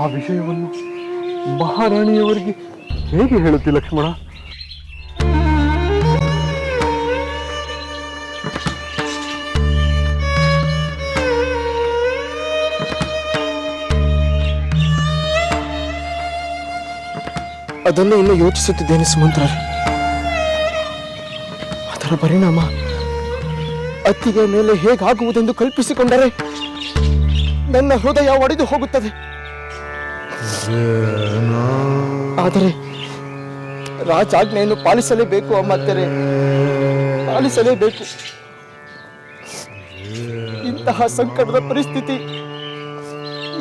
ಆ ವಿಷಯವನ್ನು ಮಹಾರಾಣಿಯವರಿಗೆ ಹೇಗೆ ಹೇಳುತ್ತಿ ಲಕ್ಷ್ಮಣ? ಅದನ್ನು ಇನ್ನು ಯೋಚಿಸುತ್ತಿದ್ದೇನೆ ಸುಮಂತ್ರ ಅದರ ಪರಿಣಾಮ ಅತ್ತಿಗೆ ಮೇಲೆ ಹೇಗಾಗುವುದೆಂದು ಕಲ್ಪಿಸಿಕೊಂಡರೆ ನನ್ನ ಹೃದಯ ಒಡೆದು ಹೋಗುತ್ತದೆ. ಆದರೆ ರಾಜಾಜ್ಞೆಯನ್ನು ಪಾಲಿಸಲೇಬೇಕು ಅಮ್ಮತ್ತರೆ ಪಾಲಿಸಲೇಬೇಕು. ಇಂತಹ ಸಂಕಟದ ಪರಿಸ್ಥಿತಿ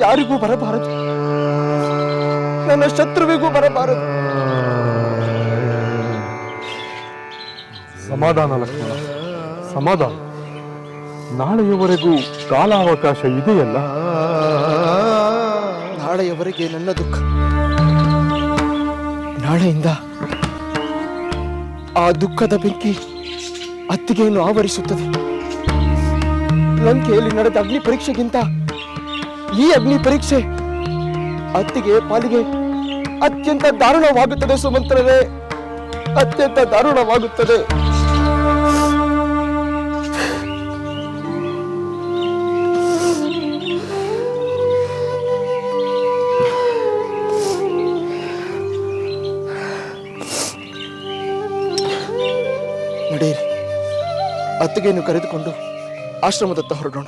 ಯಾರಿಗೂ ಬರಬಾರದು. ನನ್ನ ಶತ್ರುವಿಗೂ ಬರಬಾರದು. ಸಮಾಧಾನ ಲಕ್ಷ್ಮಣ ಸಮಾಧಾನ. ನಾಳೆಯವರೆಗೂ ಕಾಲಾವಕಾಶ ಇದೆಯಲ್ಲ? ನಾಳೆಯವರೆಗೆ ನನ್ನ ದುಃಖ. ನಾಳೆಯಿಂದ ಆ ದುಃಖದ ಬೆಂಕಿ ಅತ್ತಿಗೆಯನ್ನು ಆವರಿಸುತ್ತದೆ. ಲಂಕೆಯಲ್ಲಿ ನಡೆದ ಅಗ್ನಿ ಪರೀಕ್ಷೆಗಿಂತ ಈ ಅಗ್ನಿ ಪರೀಕ್ಷೆ ಅತ್ತಿಗೆ ಪಾಲಿಗೆ ಅತ್ಯಂತ ದಾರುಣವಾಗುತ್ತದೆ ಸುಮಂತ್ರರೇ. ಅತ್ಯಂತ ದಾರುಣವಾಗುತ್ತದೆ. ನಡೆಯಿರಿ. ಅತ್ತಿಗೆಯನ್ನು ಕರೆದುಕೊಂಡು ಆಶ್ರಮದತ್ತ ಹೊರಡೋಣ.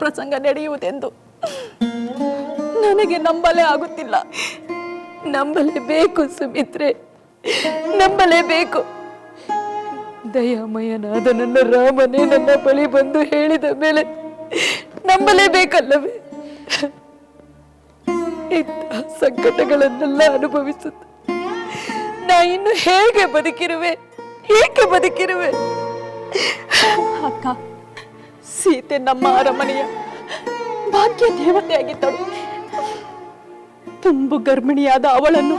ಪ್ರಸಂಗ ನಡೆಯುವುದೆಂದು. ನನಗೆ ನಂಬಲೇ ಆಗುತ್ತಿಲ್ಲ. ನಂಬಲೇಬೇಕು ಸುಮಿತ್ರೆ. ನಂಬಲೇಬೇಕು ದಯಾಮಯನಾದ ನನ್ನ ರಾಮನೇ ನನ್ನ ಬಳಿ ಬಂದು ಹೇಳಿದ ಮೇಲೆ ನಂಬಲೇಬೇಕಲ್ಲವೇ ಇಂತಹ ಸಂಕಟಗಳನ್ನೆಲ್ಲ ಅನುಭವಿಸುತ್ತ ನಾ ಇನ್ನು ಹೇಗೆ ಬದುಕಿರುವೆ? ಏಕೆ ಬದುಕಿರುವೆ? ಅಕ್ಕ ಸೀತೆ ನಮ್ಮ ಅರಮನೆಯ ಭಾಗ್ಯ ದೇವತೆಯಾಗಿದ್ದಳು. ತುಂಬು ಗರ್ಭಿಣಿಯಾದ ಅವಳನ್ನು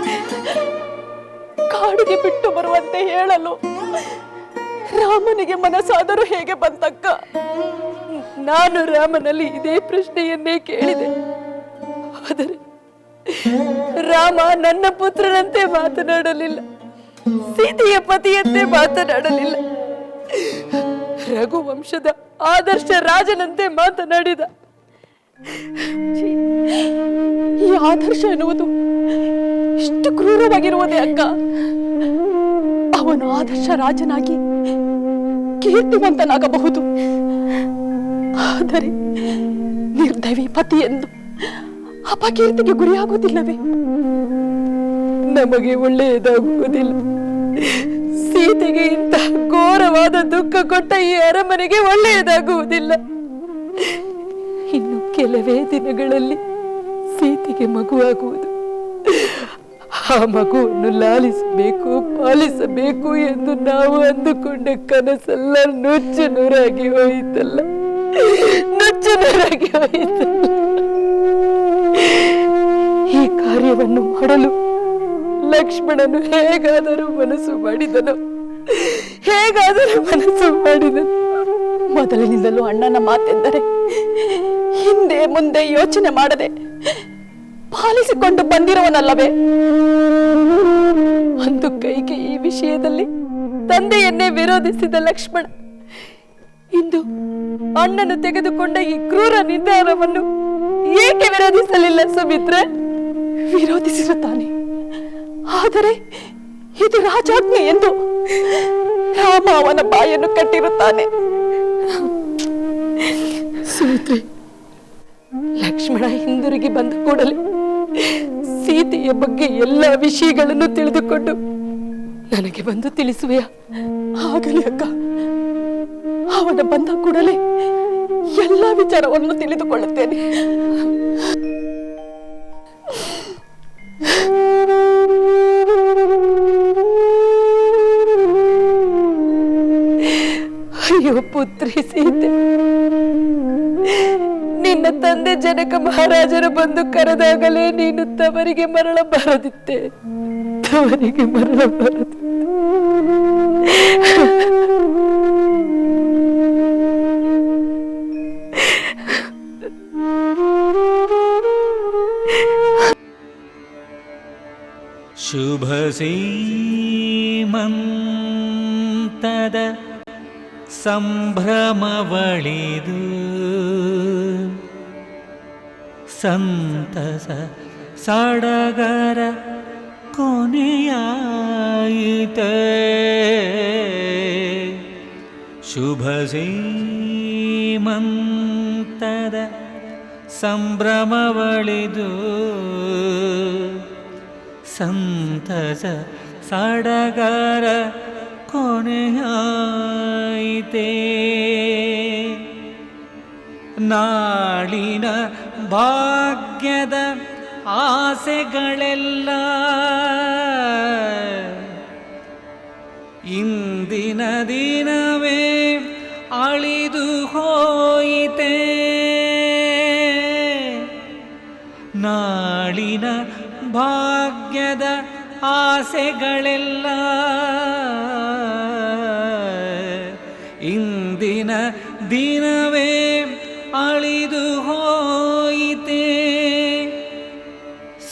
ಕಾಡಿಗೆ ಬಿಟ್ಟು ಬರುವಂತೆ ಹೇಳಲು ರಾಮನಿಗೆ ಮನಸ್ಸಾದರೂ ಹೇಗೆ ಬಂತಕ್ಕ? ನಾನು ರಾಮನಲ್ಲಿ ಇದೇ ಪ್ರಶ್ನೆಯನ್ನೇ ಕೇಳಿದೆ. ಆದರೆ ರಾಮ ನನ್ನ ಪುತ್ರನಂತೆ ಮಾತನಾಡಲಿಲ್ಲ, ಸೀತೆಯ ಪತಿಯಂತೆ ಮಾತನಾಡಲಿಲ್ಲ. ರಘುವಂಶದ ಆದರ್ಶ ರಾಜನಂತೆ ಮಾತನಾಡಿದ. ಈ ಆದರ್ಶ ಎನ್ನುವುದು ಇಷ್ಟು ಕ್ರೂರವಾಗಿರುವುದೇ ಅಕ್ಕ. ಅವನು ಆದರ್ಶ ರಾಜನಾಗಿ ಕೀರ್ತಿವಂತನಾಗಬಹುದು. ಆದರೆ ನಿರ್ದವಿ ಪತಿ ಎಂದು ಅಪಕೀರ್ತಿಗೆ ಗುರಿಯಾಗುವುದಿಲ್ಲವೇ? ನಮಗೆ ಒಳ್ಳೆಯದಾಗುವುದಿಲ್ಲ. ಸೀತೆಗೆ ಇಂತಹ ಘೋರವಾದ ದುಃಖ ಕೊಟ್ಟ ಈ ಅರಮನೆಗೆ ಒಳ್ಳೆಯದಾಗುವುದಿಲ್ಲ. ಇನ್ನು ಕೆಲವೇ ದಿನಗಳಲ್ಲಿ ಸೀತೆಗೆ ಮಗುವಾಗುವುದು. ಆ ಮಗುವನ್ನು ಲಾಲಿಸಬೇಕು, ಪಾಲಿಸಬೇಕು ಎಂದು ನಾವು ಅಂದುಕೊಂಡ ಕನಸೆಲ್ಲ ನುಚ್ಚು ನೂರಾಗಿ ಹೋಯಿತಲ್ಲ. ನುಚ್ಚು ನೂರಾಗಿ ಈ ಕಾರ್ಯವನ್ನು ಮಾಡಲು ಲಕ್ಷ್ಮಣನು ಹೇಗಾದರೂ ಮನಸ್ಸು ಮಾಡಿದನು. ಹೇಗಾದರೂ ಮನಸ್ಸು ಮಾಡಿದೆ. ಮೊದಲಿನಿಂದಲೂ ಅಣ್ಣನ ಮಾತೆಂದರೆ ಹಿಂದೆ ಮುಂದೆ ಯೋಚನೆ ಮಾಡದೆ ಪಾಲಿಸಿಕೊಂಡು ಬಂದಿರುವನಲ್ಲವೇ? ಒಂದು ಕೈಗೆ ಈ ವಿಷಯದಲ್ಲಿ ತಂದೆಯನ್ನೇ ವಿರೋಧಿಸಿದ ಲಕ್ಷ್ಮಣ ಇಂದು ಅಣ್ಣನು ತೆಗೆದುಕೊಂಡ ಈ ಕ್ರೂರ ನಿರ್ಧಾರವನ್ನು ಏಕೆ ವಿರೋಧಿಸಲಿಲ್ಲ ಸುಮಿತ್ರೆ? ವಿರೋಧಿಸಿರುತ್ತಾನೆ. ಆದರೆ ಇದು ರಾಜಾಜ್ಞೆ ಎಂದು ರಾಮ ಅವನ ಬಾಯನ್ನು ಕಟ್ಟಿರುತ್ತಾನೆ. ಸುಮಿತ್ರೆ ಲಕ್ಷ್ಮಣ ಹಿಂದಿರುಗಿ ಬಂದ ಕೂಡಲೇ ಸೀತೆಯ ಬಗ್ಗೆ ಎಲ್ಲ ವಿಷಯಗಳನ್ನು ತಿಳಿದುಕೊಂಡು ನನಗೆ ಬಂದು ತಿಳಿಸುವೆಯಾ? ಆಗಲಿ ಅಕ್ಕ. ಅವನ ಬಂದ ಕೂಡಲೇ ಎಲ್ಲ ವಿಚಾರವನ್ನು ತಿಳಿದುಕೊಳ್ಳುತ್ತೇನೆ. ಪುತ್ರಿ ಸೀತೆ. ನಿನ್ನ ತಂದೆ ಜನಕ ಮಹಾರಾಜರು ಬಂದು ಕರೆದಾಗಲೇ ನೀನು ತವರಿಗೆ ಮರಳ ಬರದಿತ್ತೆ. ತವರಿಗೆ ಮರಳ ಬರದಿತ್ತೆ. ಶುಭಸೀಮಂತದ ಸಂಭ್ರಮವಳಿದು ಸಂತಸ ಸಡಗರ ಕೊನೆಯಾಯಿತೆ. ಶುಭಸೀಮಂತದ ಸಂಭ್ರಮವಳಿದು ಸಂತಸ ಸಡಗರ ಕೊನೆಯಾಯಿತೆ ನಾಳಿನ ಭಾಗ್ಯದ ಆಸೆಗಳೆಲ್ಲ ಇಂದಿನ ದಿನವೇ ಅಳಿದು ಹೋಯಿತೆ? ನಾಳಿನ ಭಾಗ್ಯದ ಆಸೆಗಳೆಲ್ಲ ಇಂದಿನ ದಿನವೇ ಅಳಿದು ಹೋಯಿತೆ.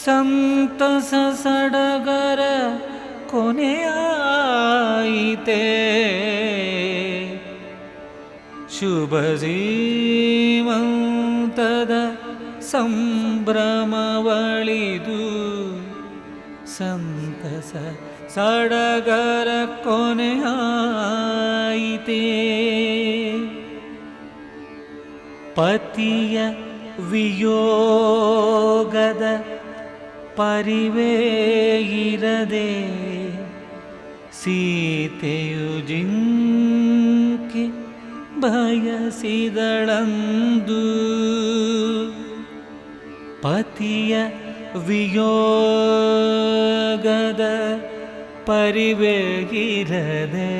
ಸಂತಸ ಸಡಗರ ಕೊನೆಯಾಯಿತೆ. ಶುಭ ಜೀವಂತದ ಸಂಭ್ರಮವಳಿದು ಸಂತಸ ಸಡಗರ ಕೊನೆಯಾಯಿತೆ ಪತಿಯ ವಿಯೋಗದ ಪರಿವೇ ಇರದೆ ಸೀತೆಯು ಜಿಂಕಿ ಬಯಸಿದಳಂದು ಪತಿಯ ವಿಯೋಗದ ಪರಿವೇ ಇರದೆ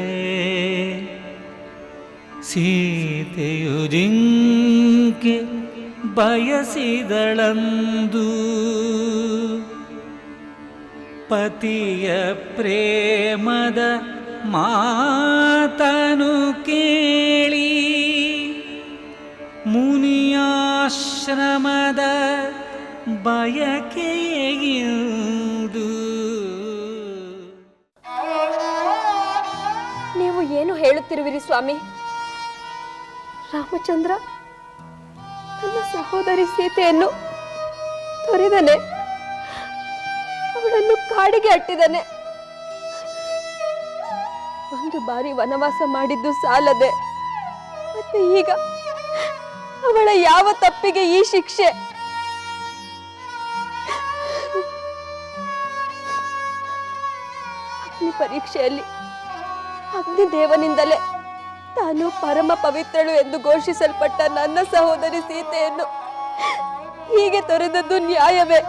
ಸೀತೆಯು ಜಿಂಕೆ ಬಯಸಿದಳಂದು ಪತಿಯ ಪ್ರೇಮದ ಮಾತನು ಕೇಳಿ ಮುನಿಯಾಶ್ರಮದ ಬಯಕೆಯಿಂದ ಏನು ಹೇಳುತ್ತಿರುವಿರಿ ಸ್ವಾಮಿ. ರಾಮಚಂದ್ರ ನನ್ನ ಸಹೋದರಿ ಸೀತೆಯನ್ನು ತೊರೆದನೆ. ಅವಳನ್ನು ಕಾಡಿಗೆ ಅಟ್ಟಿದನೆ. ಒಂದು ಬಾರಿ ವನವಾಸ ಮಾಡಿದ್ದು ಸಾಲದೆ. ಮತ್ತೆ ಈಗ ಅವಳ ಯಾವ ತಪ್ಪಿಗೆ ಈ ಶಿಕ್ಷೆ? ಅಗ್ನಿ ಪರೀಕ್ಷೆಯಲ್ಲಿ ಅಗ್ನಿದೇವನಿಂದಲೇ ತಾನು ಪರಮ ಪವಿತ್ರಳು ಎಂದು ಘೋಷಿಸಲ್ಪಟ್ಟ ನನ್ನ ಸಹೋದರಿ ಸೀತೆಯನ್ನು ಹೀಗೆ ತೊರೆದದ್ದು ನ್ಯಾಯವೇ?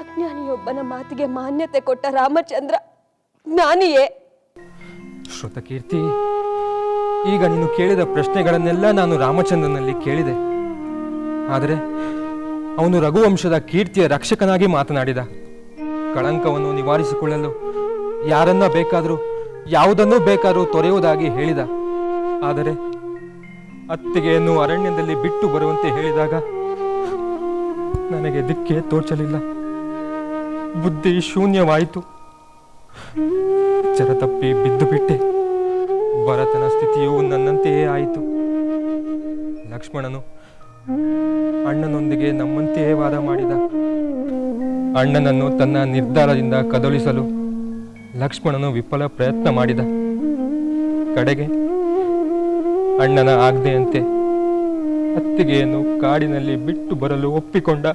ಅಜ್ಞಾನಿಯೊಬ್ಬನ ಮಾತಿಗೆ ಮಾನ್ಯತೆ ಕೊಟ್ಟ ರಾಮಚಂದ್ರ ಜ್ಞಾನಿಯೇ ಶ್ರುತಕೀರ್ತಿ, ಈಗ ನೀನು ಕೇಳಿದ ಪ್ರಶ್ನೆಗಳನ್ನೆಲ್ಲ ನಾನು ರಾಮಚಂದ್ರನಲ್ಲಿ ಕೇಳಿದೆ. ಆದರೆ ಅವನು ರಘುವಂಶದ ಕೀರ್ತಿಯ ರಕ್ಷಕನಾಗಿ ಮಾತನಾಡಿದ. ಕಳಂಕವನ್ನು ನಿವಾರಿಸಿಕೊಳ್ಳಲು ಯಾರನ್ನ ಬೇಕಾದರೂ, ಯಾವುದನ್ನೂ ಬೇಕಾದರೂ ತೊರೆಯುವುದಾಗಿ ಹೇಳಿದ. ಆದರೆ ಅತ್ತಿಗೆಯನ್ನು ಅರಣ್ಯದಲ್ಲಿ ಬಿಟ್ಟು ಬರುವಂತೆ ಹೇಳಿದಾಗ ನನಗೆ ದಿಕ್ಕೆ ತೋಚಲಿಲ್ಲ. ಬುದ್ಧಿ ಶೂನ್ಯವಾಯಿತು. ಚರತಪ್ಪಿ ತಪ್ಪಿ ಬಿದ್ದು ಬಿಟ್ಟೆ. ಭರತನ ಸ್ಥಿತಿಯು ನನ್ನಂತೆಯೇ ಆಯಿತು. ಲಕ್ಷ್ಮಣನು ಅಣ್ಣನೊಂದಿಗೆ ನಮ್ಮಂತೆಯೇ ವಾದ ಮಾಡಿದ. ಅಣ್ಣನನ್ನು ತನ್ನ ನಿರ್ಧಾರದಿಂದ ಕದಲಿಸಲು ಲಕ್ಷ್ಮಣನು ವಿಫಲ ಪ್ರಯತ್ನ ಮಾಡಿದ. ಕಡೆಗೆ ಅಣ್ಣನ ಆಗದೆಯಂತೆ ಅತ್ತಿಗೆಯನ್ನು ಕಾಡಿನಲ್ಲಿ ಬಿಟ್ಟು ಬರಲು ಒಪ್ಪಿಕೊಂಡ.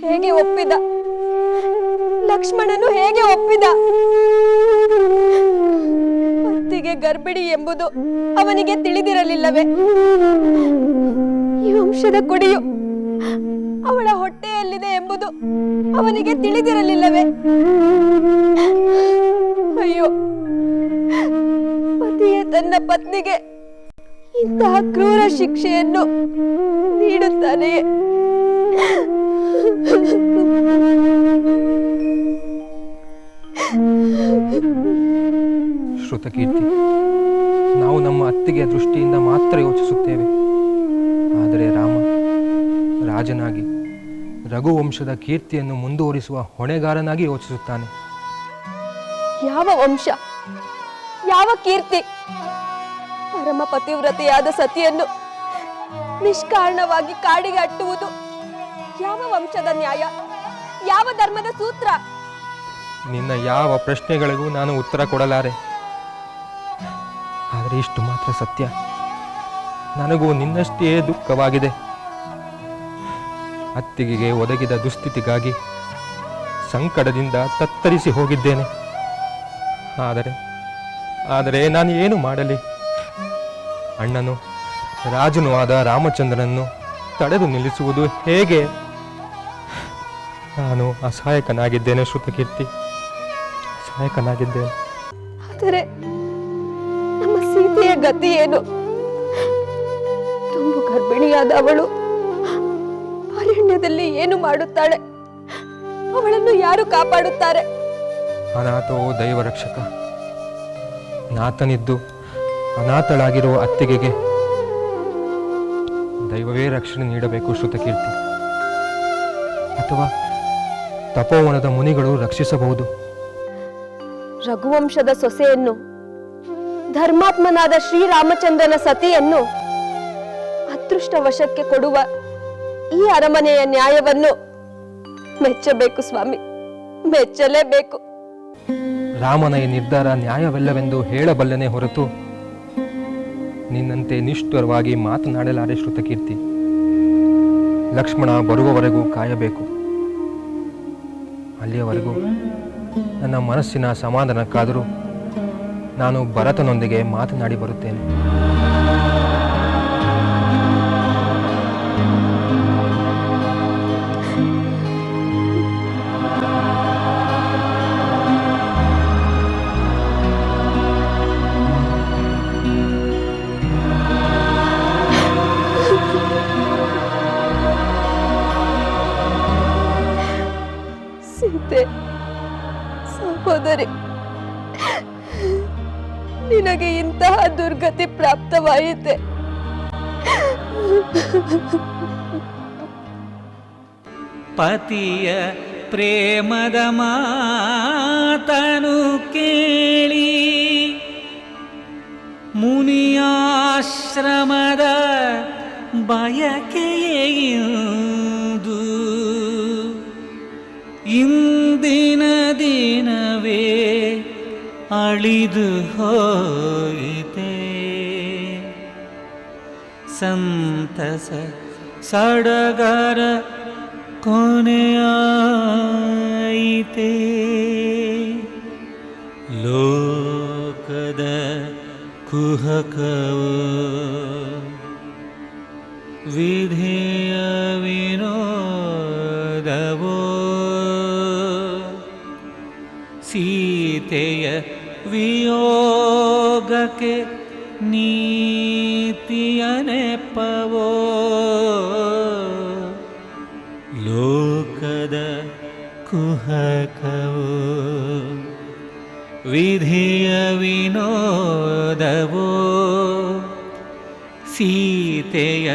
ಹೇಗೆ ಒಪ್ಪಿದ? ಲಕ್ಷ್ಮಣನು ಹೇಗೆ ಒಪ್ಪಿದ? ಅತ್ತಿಗೆ ಗರ್ಭಿಣಿ ಎಂಬುದು ಅವನಿಗೆ ತಿಳಿದಿರಲಿಲ್ಲವೇ? ಈ ವಂಶದ ಕುಡಿಯು ಅವನಿಗೆ ತಿಳಿದಿರಲಿಲ್ಲವೇ? ಅಯ್ಯೋ, ಪತಿಯೇ ತನ್ನ ಪತ್ನಿಗೆ ಇಂತಹ ಕ್ರೂರ ಶಿಕ್ಷೆಯನ್ನು ನೀಡುತ್ತಾನೆಯೇ? ಶ್ರುತಕೀರ್ತಿ, ನಾವು ನಮ್ಮ ಅತ್ತಿಗೆಯ ದೃಷ್ಟಿಯಿಂದ ಮಾತ್ರ ಯೋಚಿಸುತ್ತೇವೆ. ಆದರೆ ರಾಮ, ರಾಜನಾಗಿ ರಘುವಂಶದ ಕೀರ್ತಿಯನ್ನು ಮುಂದುವರಿಸುವ ಹೊಣೆಗಾರನಾಗಿ ಯೋಚಿಸುತ್ತಾನೆ. ಯಾವ ವಂಶ ಯಾವ ಕೀರ್ತಿ ಪರಮ ಪತಿವ್ರತೆಯಾದ ಸತಿಯನ್ನು ನಿಷ್ಕಾರಣವಾಗಿ ಕಾಡಿಗೆ ಅಟ್ಟುವುದು ಯಾವ ವಂಶದ ನ್ಯಾಯ ಯಾವ ಧರ್ಮದ ಸೂತ್ರ? ನಿನ್ನ ಯಾವ ಪ್ರಶ್ನೆಗಳಿಗೂ ನಾನು ಉತ್ತರ ಕೊಡಲಾರೆ. ಆದರೆ ಇಷ್ಟು ಮಾತ್ರ ಸತ್ಯ. ನನಗೂ ನಿನ್ನಷ್ಟೇ ದುಃಖವಾಗಿದೆ. ಅತ್ತಿಗೆಗೆ ಒದಗಿದ ದುಸ್ಥಿತಿಗಾಗಿ ಸಂಕಟದಿಂದ ತತ್ತರಿಸಿ ಹೋಗಿದ್ದೇನೆ. ಆದರೆ ಆದರೆ ನಾನು ಏನು ಮಾಡಲಿ? ಅಣ್ಣನು, ರಾಜನು ಆದ ರಾಮಚಂದ್ರನನ್ನು ತಡೆದು ನಿಲ್ಲಿಸುವುದು ಹೇಗೆ? ನಾನು ಅಸಹಾಯಕನಾಗಿದ್ದೇನೆ, ಶ್ರುತಕೀರ್ತಿ. ಅಸಹಾಯಕನಾಗಿದ್ದೇನೆ. ಆದರೆ ನಮ್ಮ ಸೀತೆಯ ಗತಿ ಏನು? ತುಂಬು ಗರ್ಭಿಣಿಯಾದ ಅರಣ್ಯದಲ್ಲಿ ಏನು ಮಾಡುತ್ತಾಳೆ? ಅವಳನ್ನು ಯಾರು ಕಾಪಾಡುತ್ತಾರೆ? ಅನಾಥೋ ದೈವರಕ್ಷಕ ನಾಥನಿದ್ದು ಅನಾಥಳಾಗಿರುವ ಅತ್ತಿಗೆಗೆ ದೈವವೇ ರಕ್ಷಣೆ ನೀಡಬೇಕು ಶ್ರುತಕೀರ್ತಿ. ಅಥವಾ ತಪೋವನದ ಮುನಿಗಳು ರಕ್ಷಿಸಬಹುದು. ರಘುವಂಶದ ಸೊಸೆಯನ್ನು ಧರ್ಮಾತ್ಮನಾದ ಶ್ರೀರಾಮಚಂದ್ರನ ಸತಿಯನ್ನು ಅದೃಷ್ಟ ವಶಕ್ಕೆ ಕೊಡುವ ಈ ಅರಮನೆಯ ನ್ಯಾಯವನ್ನು ಮೆಚ್ಚಬೇಕು ಸ್ವಾಮಿ. ಮೆಚ್ಚಲೇಬೇಕು. ರಾಮನ ಈ ನಿರ್ಧಾರ ನ್ಯಾಯವಲ್ಲವೆಂದು ಹೇಳಬಲ್ಲನೆ ಹೊರತು ನಿನ್ನಂತೆ ನಿಷ್ಠುರವಾಗಿ ಮಾತನಾಡಲಾರೆ ಶ್ರುತಕೀರ್ತಿ. ಲಕ್ಷ್ಮಣ ಬರುವವರೆಗೂ ಕಾಯಬೇಕು. ಅಲ್ಲಿಯವರೆಗೂ ನನ್ನ ಮನಸ್ಸಿನ ಸಮಾಧಾನಕ್ಕಾದರೂ ನಾನು ಭರತನೊಂದಿಗೆ ಮಾತನಾಡಿ ಬರುತ್ತೇನೆ. ಪ್ರಾಪ್ತವಾಯಿತೆ ಪತಿಯ ಪ್ರೇಮದ ಮಾತನು ಕೇಳಿ ಮುನಿಯಾಶ್ರಮದ ಬಯಕೆಯೆಂದು ಇಂದಿನ ದಿನವೇ ಅಳಿದು सन्तस सडगर कोन लोकद कुहकव विधेय विनोदवो। सीतेय वियोगके नी ನೀತಿಯ ನೆಪವೋ ಲೋಕದ ಕುಹಕವೋ. ವಿಧಿಯ ವಿನೋದವೋ. ಸೀತೆಯ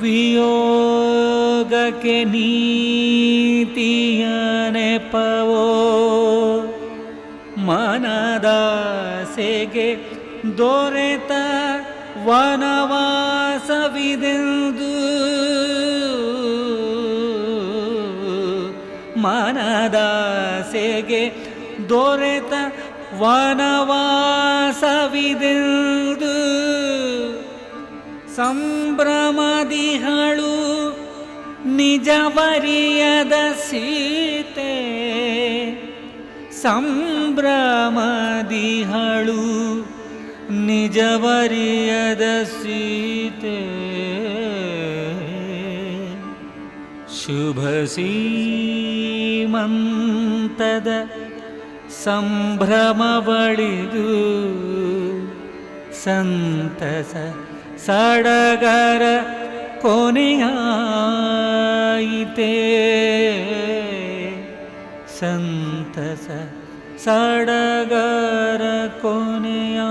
ವಿಯೋಗಕ್ಕೆ ನೀತಿಯ ನೆಪವೋ ಮನದಾಸೆಗೆ ದೊರೆತ ವನವಾಸವಿದೆಂದು ಮನದಾಸೆಗೆ ದೊರೆತ ವನವಾಸವಿದೆಂದು ಸಂಭ್ರಮದಿಹಳು ನಿಜವರಿಯದ ಸೀತೆ ಸಂಭ್ರಮದಿಹಳು निज शुभसीमन्तद सम्भ्रमवळिदु सन्तस सडगर कोनियायिते। सन्तस सडगर कोनिया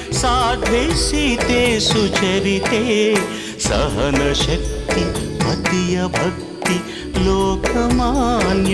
సాధ్వేషితే సుచరితే సహనశక్తి మతీయ భక్తి లోకమాన్యవందితే